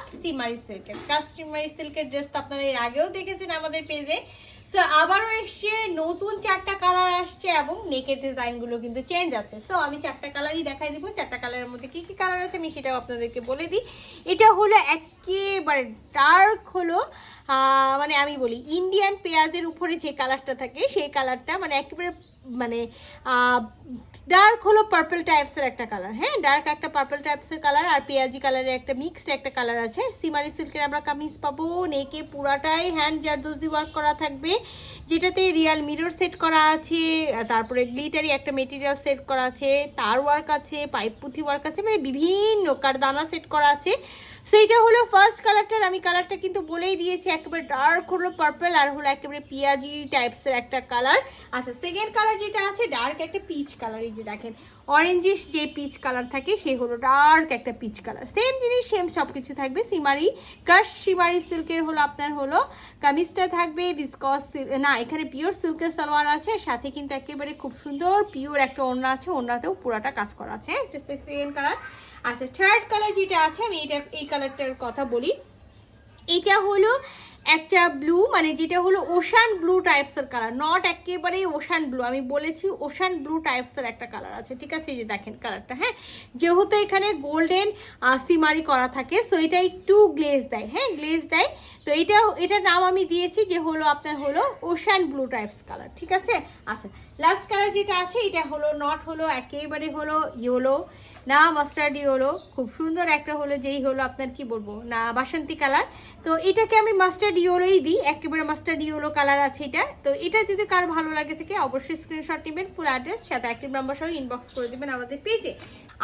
কাস্টিমারি সিল্কের কাস্টিমারি সিল্কের ড্রেস তো আপনারা এর আগেও দেখেছেন আমাদের পেজে সো আবারও এসছে, নতুন চারটা কালার আসছে এবং নেকের ডিজাইনগুলো কিন্তু চেঞ্জ আছে। সো আমি চারটা কালারই দেখাই দিব, চারটা কালারের মধ্যে কী কী কালার আছে আমি সেটাও আপনাদেরকে বলে দিই। এটা হলো একেবারে ডার্ক হলো মানে আমি বলি ইন্ডিয়ান পেঁয়াজের উপরে যে কালারটা থাকে, সেই কালারটা মানে একেবারে মানে ডার্ক হলো পার্পল টাইপসের একটা কালার হ্যাঁ ডার্ক একটা পার্পল টাইপসের কালার আর পেঁয়াজি কালারের একটা মিক্সড একটা কালার আছে। সিমারি সিল্কের আমরা কামিজ পাবো নেকে পুরাটাই হ্যান্ড জারদোজি ওয়ার্ক করা থাকবে। যেটাতে রিয়াল মিরর সেট করা আছে, তারপরে গ্লিটারি একটা মেটেরিয়াল সেট করা আছে, তার ওয়ার্ক আছে পাইপ পুঁথি ওয়ার্ক আছে মানে বিভিন্ন কারদানা সেট করা আছে। সো এটা হলো ফার্স্ট কালারটার আমি কালারটা কিন্তু বলেই দিয়েছি, একেবারে ডার্ক হলো পার্পল আর হলো একেবারে পিয়াজি টাইপসের একটা কালার আচ্ছা সেকেন্ড কালার যেটা আছে ডার্ক একটা পিচ কালার এই যে দেখেন অরেঞ্জিশ যে পিচ কালার থাকে সেই হলো ডার্ক একটা পিচ কালার সেম জিনিস সেম সব কিছু থাকবে। সিমারি ক্রাশ সিমারি সিল্কের হলো আপনার হলো কামিজটা থাকবে বিসকস না, এখানে পিওর সিল্কের সালোয়ার আছে সাথে কিন্তু একেবারে খুব সুন্দর পিওর একটা ওড়না আছে, ওড়নাতেও পুরাটা কাজ করা আছে সেকেন্ড কালার আচ্ছা থার্ড কালার যেটা আছে, আমি এটা, এই কালারটার কথা বলি। এটা হলো একটা ব্লু মানে যেটা হলো ওশান ব্লু টাইপসের কালার নট একেবারেই ওশান ব্লু আমি বলেছি ওশান ব্লু টাইপসের একটা কালার আছে, ঠিক আছে? এই যে দেখেন কালারটা হ্যাঁ? যেহেতু এখানে গোল্ডেন সিমারি করা থাকে সো এটা একটু গ্লেজ দেয় হ্যাঁ? গ্লেজ দেয়। তো এটা, এটার নাম আমি দিয়েছি যে হলো আপনার হলো ওশান ব্লু টাইপস কালার ঠিক আছে? আচ্ছা লাস্ট কালার যেটা আছে, এটা হলো নট হলো, একেবারে হলো ইয়েলো না মাস্টার্ড ইয়েলো খুব সুন্দর একটা হলো যেই হলো আপনার কি বলব, না বাসন্তী কালার তো এটাকে আমি মাস্টার্ড ইয়েলোই দিই, একেবারে মাস্টার্ড ইয়েলো কালার আছে এটা। তো এটা যদি কার ভালো লাগে থেকে, অবশ্যই স্ক্রিনশট নেবেন ফুল অ্যাড্রেস সাথে অ্যাক্টিভ নাম্বার সহ ইনবক্স করে দেবেন আমাদের পেজে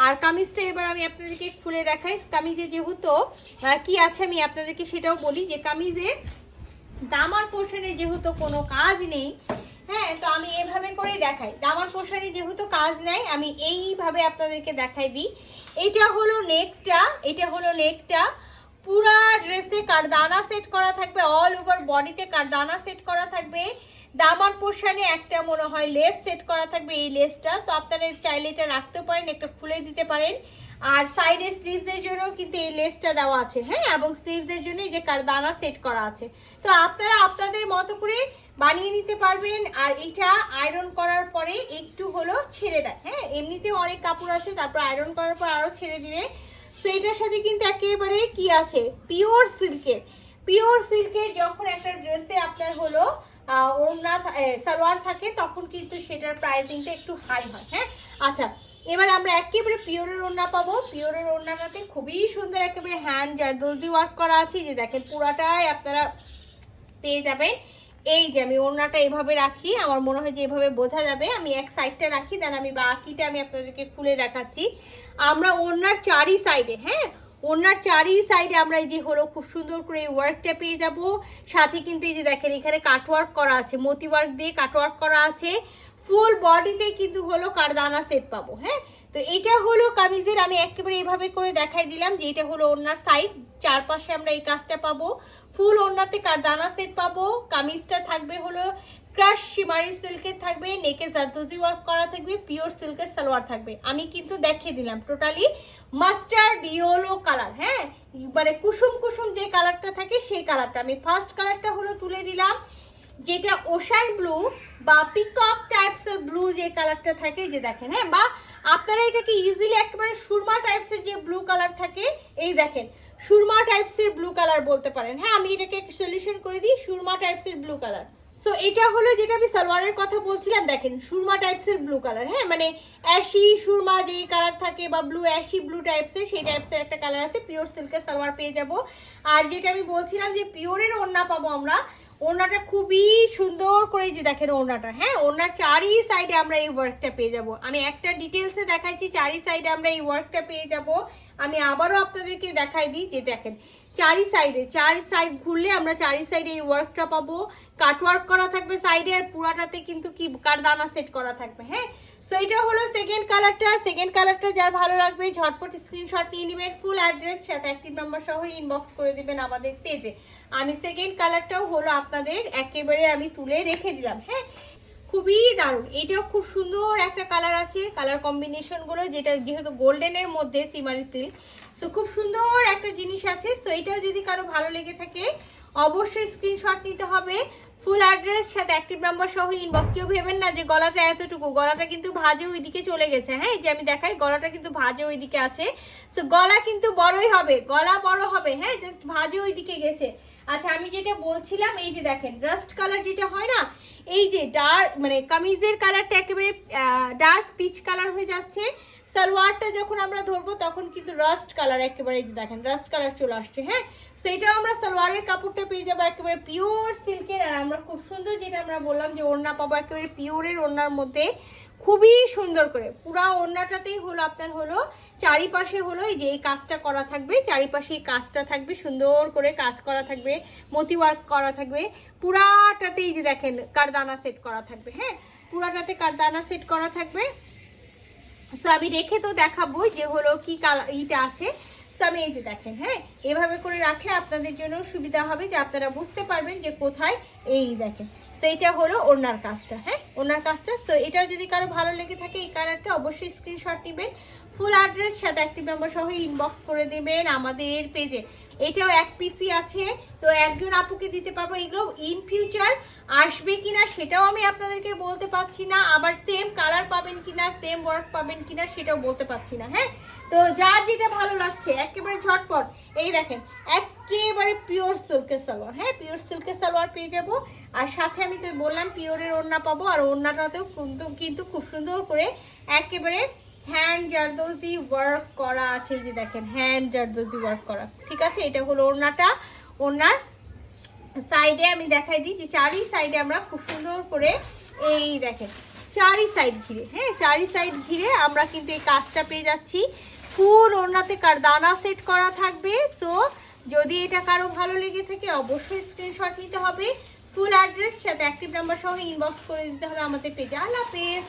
আর কামিজটা এবার আমি আপনাদেরকে খুলে দেখাই। কামিজে যেহেতু কি আছে আমি আপনাদেরকে সেটাও বলি যে কামিজে দামার পোর্শনে যেহেতু কোনো কাজ নেই হ্যাঁ তো আমি এভাবে করে দেখাই। দামার পোর্শনে যেহেতু কাজ নাই আমি এইভাবে আপনাদেরকে দেখাই দিই। এটা হলো নেকটা এটা হলো নেকটা পুরা ড্রেসে কারদানা সেট করা থাকবে অল ওভার বডিতে কারদানা সেট করা থাকবে। দামার পোর্শনে একটা মনে হয় লেস সেট করা থাকবে, এই লেসটা তো আপনারা চাইলে এটা রাখতে পারেন, একটা খুলে দিতে পারেন। আর সাইডে স্লিভসের জন্য কিন্তু এই লেসটা দেওয়া আছে হ্যাঁ? এবং স্লিভসের জন্য যে কারদানা সেট করা আছে। তো আপনারা আপনাদের মতো করে বানিয়ে নিতে পারবেন, আর এটা আয়রন করার পরে একটু হলো ছেড়ে দেয় হ্যাঁ? এমনিতেও অনেক কাপড় আছে, তারপর আয়রন করার পর আরও ছেড়ে দিলে। তো এটার সাথে কিন্তু একেবারে কি আছে? পিওর সিল্কের পিওর সিল্কের যখন একটা ড্রেসে আপনার হলো ওড়না সালোয়ার থাকে, তখন কিন্তু সেটার প্রাইসিংটা একটু হাই হয় হ্যাঁ? আচ্ছা এবার আমরা একেবারে পিওরের ওড়না পাবো। পিওরের ওড়নাটাতে খুবই সুন্দর একেবারে হ্যান্ড জারদোজি ওয়ার্ক করা আছে। যে দেখেন পুরাটাই আপনারা পেয়ে যাবেন। এই যে আমি ওড়নাটা এভাবে রাখি, আমার মনে হয় যে এভাবে বোঝা যাবে। আমি এক সাইডটা রাখি, দেন আমি বাকিটা আমি আপনাদেরকে খুলে দেখাচ্ছি। আমরা ওড়নার চারি সাইডে হ্যাঁ? ওড়নার চারি সাইডে আমরা এই যে হলো খুব সুন্দর করে এই ওয়ার্কটা পেয়ে যাব। সাথে কিন্তু এই যে দেখেন, এখানে কাটওয়ার্ক করা আছে, মতি ওয়ার্ক দিয়ে কাটওয়ার্ক করা আছে। ফুল বডিতে কিন্তু হলো কারদানা সেট পাবো হ্যাঁ? তো এটা হলো কামিজের, আমি একেবারে এইভাবে করে দেখাই দিলাম যে এটা হলো ওড়নার সাইড চারপাশে আমরা এই কাজটা পাবো। ফুল ওড়নাতে কারদানা সেট পাবো। কামিজটা থাকবে হলো ক্রাশ, শিমারি সিল্কের থাকবে, নেকে জারদোজি ওয়ার্ক করা থাকবে পিওর সিল্কের সালোয়ার থাকবে। আমি কিন্তু দেখিয়ে দিলাম টোটালি মাস্টার্ড ইয়েলো কালার হ্যাঁ? মানে কুসুম কুসুম যে কালারটা থাকে সেই কালারটা আমি ফার্স্ট কালারটা হলো তুলে দিলাম, যেটা ওশান ব্লু বা পিকক টাইপসের ব্লু যে কালারটা থাকে যে দেখেন হ্যাঁ? বা আপনারা এটাকে ইজিলি একেবারে সুরমা টাইপসের যে ব্লু কালার থাকে, এই দেখেন, সুরমা টাইপসের ব্লু কালার বলতে পারেন। হ্যাঁ আমি এটাকে সলিউশন করে দিই, সুরমা টাইপসের ব্লু কালার সো এটা হলো যেটা আমি সালোয়ারের কথা বলছিলাম, দেখেন, সুরমা টাইপসের ব্লু কালার হ্যাঁ? মানে অ্যাশি সুরমা যে কালার থাকে বা ব্লু অ্যাশি ব্লু টাইপসের সেই টাইপসের একটা কালার আছে পিওর সিল্কের সালোয়ার পেয়ে যাব। আর যেটা আমি বলছিলাম যে পিওরের ওড়না পাবো আমরা, ওড়নাটা খুবই সুন্দর করে যে দেখেন ওড়নাটা হ্যাঁ? ওড়নার চারি সাইডে আমরা এই ওয়ার্কটা পেয়ে যাব। আমি একটা ডিটেলসে দেখাইছি, চারি সাইডে আমরা এই ওয়ার্কটা পেয়ে যাব। আমি আবারও আপনাদেরকে দেখাই দিই যে দেখেন চারি সাইডে, চারি সাইড ঘুরলে আমরা চারি সাইডে এই ওয়ার্কটা পাবো। কাটওয়ার্ক করা থাকবে সাইডে আর পুরাটাতে কিন্তু কি কারদানা সেট করা থাকবে হ্যাঁ? সো এটা হলো সেকেন্ড কালারটা সেকেন্ড কালারটা যার ভালো লাগবে, ঝটপট স্ক্রিনশট নিয়ে নেবেন ফুল অ্যাড্রেস সাথে অ্যাক্টিভ নাম্বার সহ ইনবক্স করে দিবেন আমাদের পেজে আমি সেকেন্ড কালারটাও হলো আপনাদের একেবারে আমি তুলে রেখে দিলাম হ্যাঁ? খুবই দারুণ। এটাও খুব সুন্দর একটা কালার আছে কালার কম্বিনেশনগুলো, যেটা যেহেতু গোল্ডেনের মধ্যে, সিমারি সিল্ক তো খুব সুন্দর একটা জিনিস আছে। তো এটাও যদি কারও ভালো লেগে থাকে অবশ্যই স্ক্রিনশট নিতে হবে। ফুল অ্যাড্রেস সাথে অ্যাক্টিভ নাম্বার সহ ইনবক্স কেউ ভেবেন না যে গলাটা এতটুকু, গলাটা কিন্তু ভাজে ওইদিকে চলে গেছে। হ্যাঁ এই যে আমি দেখাই, গলাটা কিন্তু ভাজে ওইদিকে আছে। তো গলা কিন্তু বড়ই হবে, গলা বড় হবে হ্যাঁ জাস্ট ভাজে ওইদিকে গেছে। আচ্ছা আমি যেটা বলছিলাম, এই যে দেখেন রাস্ট কালার যেটা হয় না, এই যে ডার্ক মানে কামিজের কালারটা একেবারে ডার্ক পিচ কালার হয়ে যাচ্ছে। সালোয়ারটা যখন আমরা ধরবো, তখন কিন্তু রাস্ট কালার একেবারে যে দেখেন রাস্ট কালার চলে আসছে হ্যাঁ? সেইটাও আমরা সালোয়ারের কাপড়টা পেয়ে যাব একেবারে পিওর সিল্কের আর আমরা খুব সুন্দর যেটা আমরা বললাম যে ওড়না পাবো একেবারে পিওরের ওড়নার মধ্যে। খুবই সুন্দর করে, পুরা ওড়নাটাতেই হলো আপনার হলো, চারিপাশে হলো এই যে এই কাজটা করা থাকবে, চারিপাশে এই কাজটা থাকবে, সুন্দর করে কাজ করা থাকবে, মতি ওয়ার্ক করা থাকবে, পুরাটাতেই যে দেখেন কারদানা সেট করা থাকবে হ্যাঁ? পুরাটাতে কারদানা সেট করা থাকবে। সো আমি রেখে তো দেখাবো যে হলো কি ইটা আছে। সো আমি এই যে দেখেন হ্যাঁ? এভাবে করে রাখলে আপনাদের জন্য সুবিধা হবে যে আপনারা বুঝতে পারবেন যে কোথায় এই দেখেন। তো এটা হলো ওনার কাজটা হ্যাঁ? ওনার কাজটা। তো এটাও যদি কারও ভালো লেগে থাকে এই কালারটা, অবশ্যই স্ক্রিনশট নেবেন। ফুল অ্যাড্রেস সাথে অ্যাক্টিভ নাম্বার সহ ইনবক্স করে দেবেন আমাদের পেজে এটাও এক পিসি আছে। তো একজন আপুকে দিতে পারব। এগুলো ইন ফিউচার আসবে কিনা সেটাও আমি আপনাদেরকে বলতে পারছি না। আবার সেম কালার পাবেন কিনা সেম ওয়ার্ক পাবেন কিনা সেটাও বলতে পারছি না হ্যাঁ? তো যার যেটা ভালো লাগছে, একেবারে ঝটপট। এই দেখেন, একেবারে পিওর সিল্কের সালোয়ার হ্যাঁ? পিওর সিল্কের সালোয়ার পেয়ে যাব। আর সাথে আমি তো বললাম পিওরের ওড়না পাবো। আর ওড়নাটাতেও কিন্তু কিন্তু খুব সুন্দর করে একেবারে হ্যান্ড জারদোজি ওয়ার্ক করা আছে যে দেখেন হ্যান্ড জারদোজি ওয়ার্ক করা। ঠিক আছে? এটা হলো ওড়নাটা। ওড়নার সাইডে আমি দেখাই দিই যে চারি সাইডে আমরা খুব সুন্দর করে এই দেখেন, চারি সাইড ঘিরে হ্যাঁ চারি সাইড ঘিরে আমরা কিন্তু এই কাজটা পেয়ে যাচ্ছি। ফুল ওড়নাতে কার দানা সেট করা থাকবে সো যদি এটা কারও ভালো লেগে থাকে, অবশ্যই স্ক্রিনশট নিতে হবে। ফুল অ্যাড্রেস সাথে অ্যাক্টিভ নাম্বার সহ ইনবক্স করে দিতে হবে আমাদের পেজে আল্লাহ হাফেজ।